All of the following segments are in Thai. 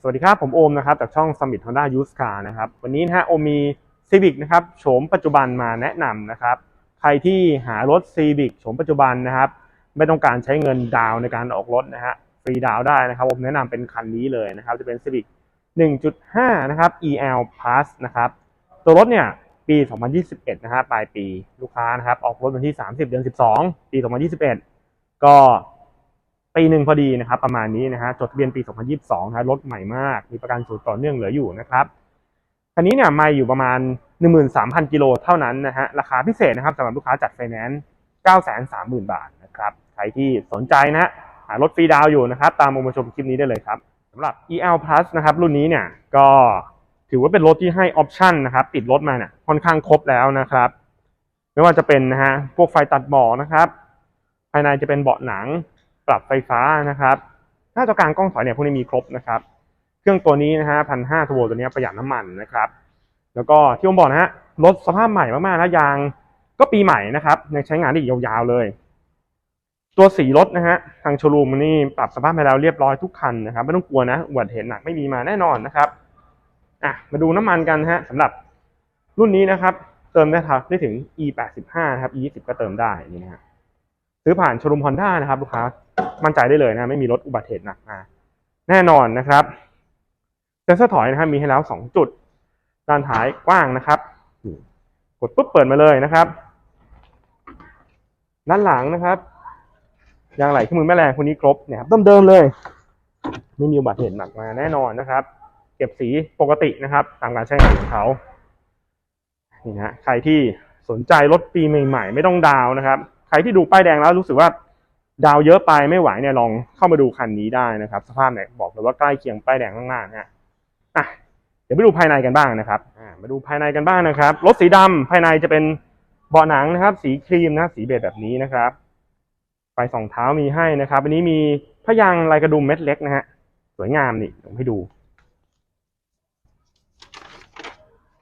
สวัสดีครับ ผมโอมนะครับจากช่อง Summit Honda Used Car นะครับวันนี้นะฮะโอมมี Civic นะครับโฉมปัจจุบันมาแนะนำนะครับ ใครที่หารถ Civic โฉมปัจจุบันนะครับ ไม่ต้องการใช้เงินดาวในการออกรถนะฮะฟรีดาวได้นะครับผมแนะนำเป็นคันนี้เลยนะครับ จะเป็น Civic 1.5 นะครับ EL Plus นะครับ ตัวรถเนี่ยปี 2021 นะฮะปลายปีลูกค้านะครับ ออกรถวันที่ 30 เดือน 12 ปี 2021 ก็ ปีหนึ่งพอดีนะครับ ประมาณนี้นะฮะจดทะเบียนปี 2022นะรถใหม่มาก มีประกันศูนย์ต่อเนื่องเหลืออยู่นะครับคันนี้เนี่ยมาอยู่ประมาณ 13,000 กิโลเท่านั้นนะฮะราคาพิเศษนะครับสำหรับลูกค้าจัดไฟแนนซ์930,000 บาทนะครับใครที่สนใจนะฮะหารถฟรีดาวอยู่นะครับ ตามมาชมคลิปนี้ได้เลยครับสำหรับ EL Plus นะครับ รุ่นนี้เนี่ยก็ถือว่าเป็นรถที่ให้ออปชันนะครับ ติดรถมาเนี่ยค่อนข้างครบแล้วนะครับ ไม่ว่าจะเป็นนะฮะพวกไฟตัดหมอกนะครับ ภายในจะเป็นเบาะหนัง ปรับไฟฟ้านะครับ หน้าจอกลางกล้องถอยเนี่ยพวกนี้มีครบนะครับ เครื่องตัวนี้นะฮะพันห้าทโวตัวนี้ประหยัดน้ำมันนะครับ แล้วก็ที่ผมบอกนะฮะรถสภาพใหม่มากๆนะยางก็ปีใหม่นะครับยังใช้งานได้อีกยาวๆเลย ตัวสีรถนะฮะทางโชว์รูมนี่ปรับสภาพไปแล้วเรียบร้อยทุกคันนะครับไม่ต้องกลัวนะอุบัติเหตุหนักไม่มีมาแน่นอนนะครับอะมาดูน้ำมันกันฮะสำหรับรุ่นนี้นะครับ เติมได้ครับได้ถึง e 8 5นะครับ e 2 0ก็เติมได้นี่นะฮะ ซื้อผ่านโชว์รูมฮอนด้านะครับลูกค้ามั่นใจได้เลยนะไม่มีรถอุบัติเหตุหนักมาแน่นอนนะครับเซ็นเซอร์ถอยนะครับมีให้แล้วสองจุด ด้านท้ายกว้างนะครับกดปุ๊บเปิดมาเลยนะครับ ด้านหลังนะครับยางไหลเครื่องมือแม่แรงคนนี้ครบเนี่ยครับเดิมๆเลย ไม่มีอุบัติเหตุหนักมาแน่นอนนะครับ เก็บสีปกตินะครับ ตามการใช้งานของเขานี่นะใครที่สนใจรถปีใหม่ ๆ ไม่ต้องดาวนะครับ ใครที่ดูป้ายแดงแล้วรู้สึกว่าดาวเยอะไปไม่ไหวเนี่ยลองเข้ามาดูคันนี้ได้นะครับ สภาพเนี่ยบอกเลยว่าใกล้เคียงป้ายแดงมากๆนะฮะอะเดี๋ยวไปดูภายในกันบ้างนะครับอ่ามาดูภายในกันบ้างนะครับรถสีดำภายในจะเป็นเบาะหนังนะครับ สีครีมนะสีเบจแบบนี้นะครับไฟสองเท้ามีให้นะครับอันนี้มีพยางค์ลายกระดุมเม็ดเล็กนะฮะสวยงามนี่ผมให้ดู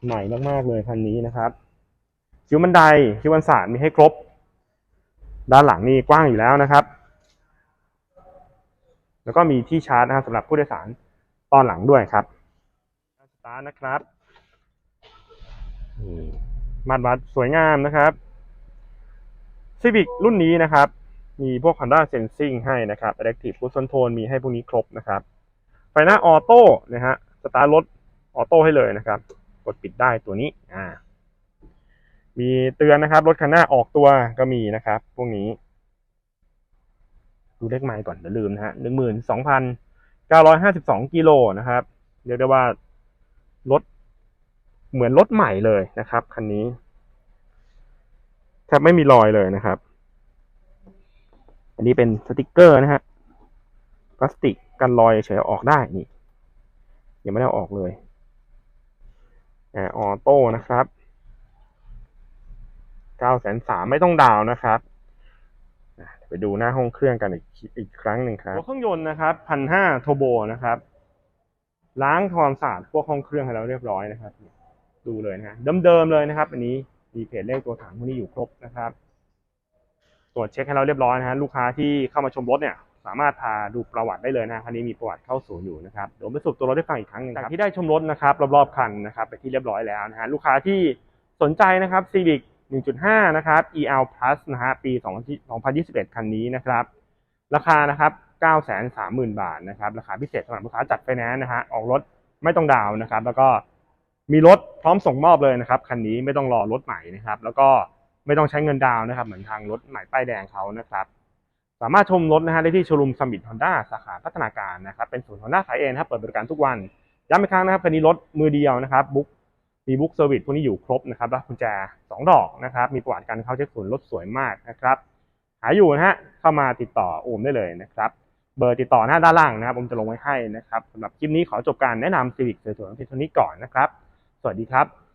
ใหม่มากๆเลยคันนี้นะครับคิ้วบันไดคิ้วบันสาดมีให้ครบ ด้านหลังนี่กว้างอยู่แล้วนะครับ แล้วก็มีที่ชาร์จนะครับสำหรับผู้โดยสารตอนหลังด้วยครับสตาร์ทนะครับมาดวัดสวยงามนะครับ Civic รุ่นนี้นะครับ มีพวก Honda Sensing ให้นะครับ Adaptive Cruise Control มีให้พวกนี้ครบนะครับ ไฟหน้าออโต้นะฮะสตาร์ทรถออโต้ให้เลยนะครับ กดปิดได้ตัวนี้อ่า มีเตือนนะครับ รถคันหน้าออกตัวก็มีนะครับ พวกนี้ ดูเลขไมล์ก่อนเดี๋ยวลืมนะฮะหนึ่งหมื่นสองพันเก้าร้อยห้าสิบสองกิโลนะครับ เรียกได้ว่ารถเหมือนรถใหม่เลยนะครับ คันนี้แทบไม่มีรอยเลยนะครับ อันนี้เป็นสติกเกอร์นะฮะพลาสติกกันรอยเฉยๆออกได้นี่ยังไม่ได้อออกเลยแอร์ออโต้นะครับ เก้าแสนสามไม่ต้องดาวน์นะครับอะเดี๋ยวไปดูหน้าห้องเครื่องกันอีกอีกครั้งหนึ่งครับตัวเครื่องยนต์นะครับพันห้าโทโบนะครับ ล้างทำความสะอาดพวกห้องเครื่องให้แล้วเรียบร้อยนะครับ ดูเลยนะฮะเดิมๆเลยนะครับ อันนี้มีเพจเลขตัวถังพวกนี้อยู่ครบนะครับ ตรวจเช็คให้เราเรียบร้อยนะฮะลูกค้าที่เข้ามาชมรถเนี่ย สามารถพาดูประวัติได้เลยนะคันนี้มีประวัติเข้าศูนย์อยู่นะครับเดี๋ยวไปสรุปตัวรถได้ฟังอีกครั้งหนึงครับจากที่ได้ชมรถนะครับรอบๆคันนะครับไปที่เรียบร้อยแล้วนะฮะลูกค้าที่สนใจนะครับ Civic 1.5 นะครับ EL Plus นะฮะปี 2021 คันนี้นะครับ ราคานะครับ 930,000 บาทนะครับ ราคาพิเศษสำหรับลูกค้าจัดไฟแนนซ์นะฮะออกรถไม่ต้องดาวนะครับ แล้วก็มีรถพร้อมส่งมอบเลยนะครับคันนี้ไม่ต้องรอรถใหม่นะครับ แล้วก็ไม่ต้องใช้เงินดาวนะครับ เหมือนทางรถใหม่ป้ายแดงเขานะครับสามารถชมรถนะฮะได้ที่โชว์รูมซัมมิตฮอนด้าสาขาพัฒนาการนะครับเป็นศูนย์ฮอนด้าสายเอ็นครับเปิดบริการทุกวันย้ำอีกครั้งนะครับคันนี้รถมือเดียวนะครับบุ๊ก มีบุ๊กเซอร์วิสพวกนี้อยู่ครบนะครับรับกุญแจสองดอกนะครับ มีประวัติการเข้าเช็คศูนย์รถสวยมากนะครับ หาอยู่นะฮะเข้ามาติดต่อโอมได้เลยนะครับ เบอร์ติดต่อหน้าด้านล่างนะครับผมจะลงไว้ให้นะครับสำหรับคลิปนี้ขอจบการแนะนำซีวิกสวยๆเพียงเท่านี้ก่อนนะครับ สวัสดีครับ